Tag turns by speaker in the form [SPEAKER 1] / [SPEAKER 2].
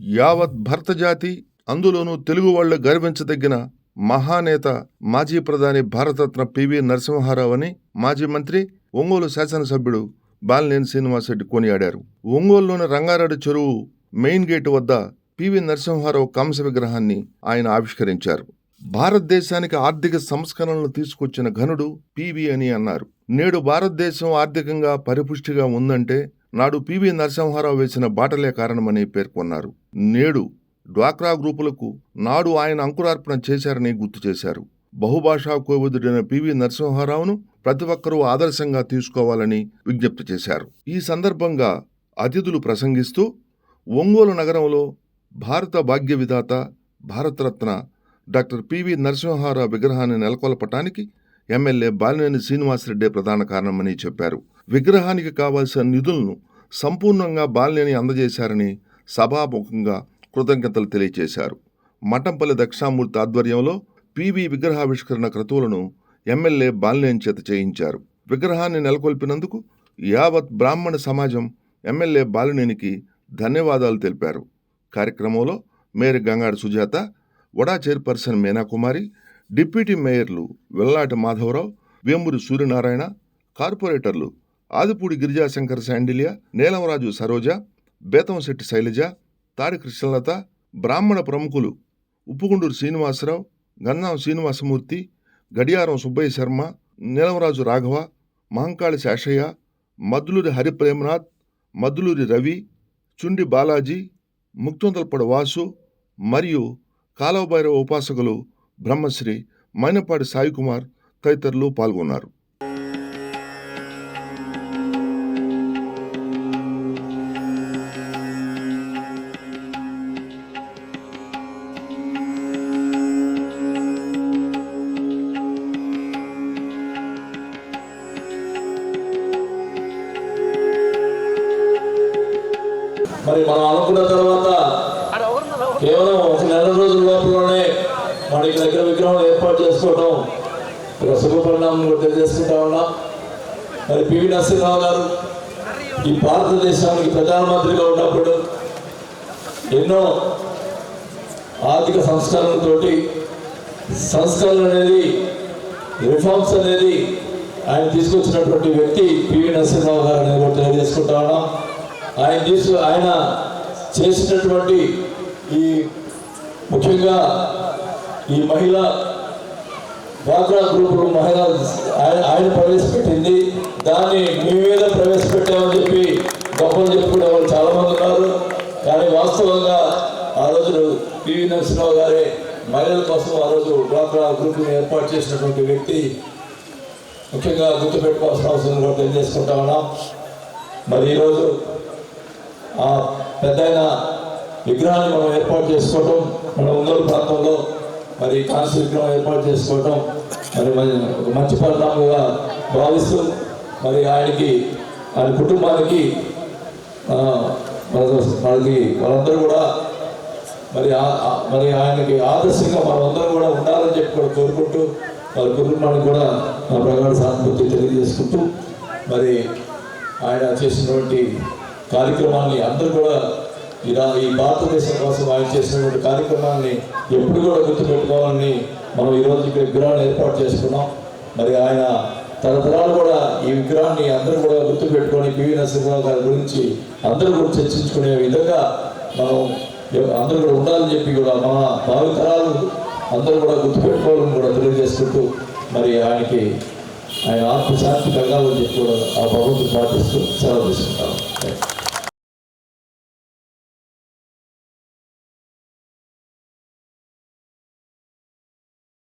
[SPEAKER 1] యావత్ భరత జాతి అందులోనూ తెలుగు వాళ్ళు గర్వించదగిన మహానేత మాజీ ప్రధాని భారతరత్న పివి నరసింహారావు అని మాజీ మంత్రి ఒంగోలు శాసనసభ్యుడు బాలినేని శ్రీనివాసరెడ్డి కొనియాడారు. ఒంగోలులోని రంగారెడ్డి చెరువు మెయిన్ గేటు వద్ద పివి నరసింహారావు కాంస విగ్రహాన్ని ఆయన ఆవిష్కరించారు. భారతదేశానికి ఆర్థిక సంస్కరణలు తీసుకొచ్చిన ఘనుడు పివి అని అన్నారు. నేడు భారతదేశం ఆర్థికంగా పరిపుష్టిగా ఉందంటే నాడు పివి నరసింహారావు వేసిన బాటలే కారణమని పేర్కొన్నారు. నేడు డ్వాక్రా గ్రూపులకు నాడు ఆయన అంకురార్పణ చేశారని గుర్తు చేశారు. బహుభాషా కోవిదుడైన పివి నరసింహారావును ప్రతి ఒక్కరూ ఆదర్శంగా తీసుకోవాలని విజ్ఞప్తి చేశారు. ఈ సందర్భంగా అతిథులు ప్రసంగిస్తూ ఒంగోలు నగరంలో భారత భాగ్య విధాత భారతరత్న డాక్టర్ పివి నరసింహారావు విగ్రహాన్ని నెలకొల్పటానికి ఎమ్మెల్యే బాలినేని శ్రీనివాసరెడ్డి ప్రధాన కారణమని చెప్పారు. విగ్రహానికి కావాల్సిన నిధులను సంపూర్ణంగా బాలినేని అందజేశారని సభాముఖంగా కృతజ్ఞతలు తెలియజేశారు. మఠంపల్లి దక్షిణామూర్తి ఆధ్వర్యంలో పివి విగ్రహావిష్కరణ క్రతువులను ఎమ్మెల్యే బాలినేని చేత చేయించారు. విగ్రహాన్ని నెలకొల్పినందుకు యావత్ బ్రాహ్మణ సమాజం ఎమ్మెల్యే బాలినేనికి ధన్యవాదాలు తెలిపారు. కార్యక్రమంలో మేయర్ గంగాడు సుజాత వడా చైర్పర్సన్ మీనాకుమారి డిప్యూటీ మేయర్లు వెల్లాటి మాధవరావు వేమూరి సూర్యనారాయణ కార్పొరేటర్లు ఆదిపూడి గిరిజాశంకర్ శాండిలియా నీలంరాజు సరోజ బేతంశెట్టి శైలజ తాడి కృష్ణలత బ్రాహ్మణ ప్రముఖులు ఉప్పుగుండూరు శ్రీనివాసరావు గన్నాం శ్రీనివాసమూర్తి గడియారం సుబ్బయ్య శర్మ నీలంరాజు రాఘవ మహంకాళి శాషయ్య మద్దులూరి హరిప్రేమనాథ్ మద్దులూరి రవి చుండి బాలాజీ ముక్తొందలపడి వాసు మరియు కాలవభైరవ ఉపాసకులు బ్రహ్మశ్రీ మైనపాటి సాయికుమార్ తదితరులు పాల్గొన్నారు.
[SPEAKER 2] మరి మనం అనుకున్న తర్వాత కేవలం ఒక నెల రోజుల లోపలనే మనకి దగ్గర విగ్రహం ఏర్పాటు చేసుకోవడం ఒక శుభపరిణామం కూడా తెలియజేసుకుంటా ఉన్నాం. మరి పివి నరసింహరావు గారు ఈ భారతదేశానికి ప్రధానమంత్రిగా ఉన్నప్పుడు ఎన్నో ఆర్థిక సంస్కరణలతోటి సంస్కరణ అనేది రిఫార్మ్స్ అనేది ఆయన తీసుకొచ్చినటువంటి వ్యక్తి పివి నరసింహరావు గారు అనేది కూడా తెలియజేసుకుంటా ఉన్నాం. ఆయన తీసు ఆయన చేసినటువంటి ఈ ముఖ్యంగా ఈ మహిళ డ్వాక్రా గ్రూపులు మహిళ ఆయన ఆయన ప్రవేశపెట్టింది. దాన్ని మీ మీద ప్రవేశపెట్టామని చెప్పి గొప్పలు చెప్పుకునే వాళ్ళు చాలామంది ఉన్నారు. కానీ వాస్తవంగా ఆ రోజు పివి నరసింహరావు గారే మహిళల కోసం ఆ రోజు డ్వాక్రా గ్రూప్ని ఏర్పాటు చేసినటువంటి వ్యక్తి. ముఖ్యంగా గుర్తుపెట్టుకోవాల్సిన అవసరం కూడా తెలియజేసుకుంటా ఉన్నాం. మరి ఈరోజు పెద్ద విగ్రహాన్ని మనం ఏర్పాటు చేసుకోవటం మన ఒంగోలు ప్రాంతంలో మరి కాంస్య విగ్రహం ఏర్పాటు చేసుకోవటం మరి మరి ఒక మంచి పరిణామంగా భావిస్తూ మరి ఆయనకి ఆయన కుటుంబానికి వాళ్ళకి మనకి వాళ్ళందరూ కూడా మరి ఆ- మరి ఆయనకి ఆదర్శంగా మనమందరం కూడా ఉండాలని చెప్పి కూడా కోరుకుంటూ వారి కుటుంబానికి కూడా నా ప్రగాఢ సానుభూతి తెలియజేసుకుంటూ మరి ఆయన చేసినటువంటి కార్యక్రమాన్ని అందరూ కూడా ఇలా ఈ భారతదేశం కోసం ఆయన చేసినటువంటి కార్యక్రమాన్ని ఎప్పుడు కూడా గుర్తుపెట్టుకోవాలని మనం ఈరోజు ఇక్కడ విగ్రహాన్ని ఏర్పాటు చేసుకున్నాం. మరి ఆయన తరతరాలు కూడా ఈ విగ్రహాన్ని అందరూ కూడా గుర్తుపెట్టుకొని పివి నరసింహరావు గారి గురించి అందరూ కూడా చర్చించుకునే విధంగా మనం అందరూ కూడా ఉండాలని చెప్పి కూడా మన భావితరాలు అందరూ కూడా గుర్తుపెట్టుకోవాలని కూడా తెలియజేసుకుంటూ మరి ఆయనకి ఆయన ఆత్మశాంతి కలగాలని చెప్పి కూడా ఆ ప్రభుత్వం పాటిస్తూ సెలవు తీసుకుంటాం.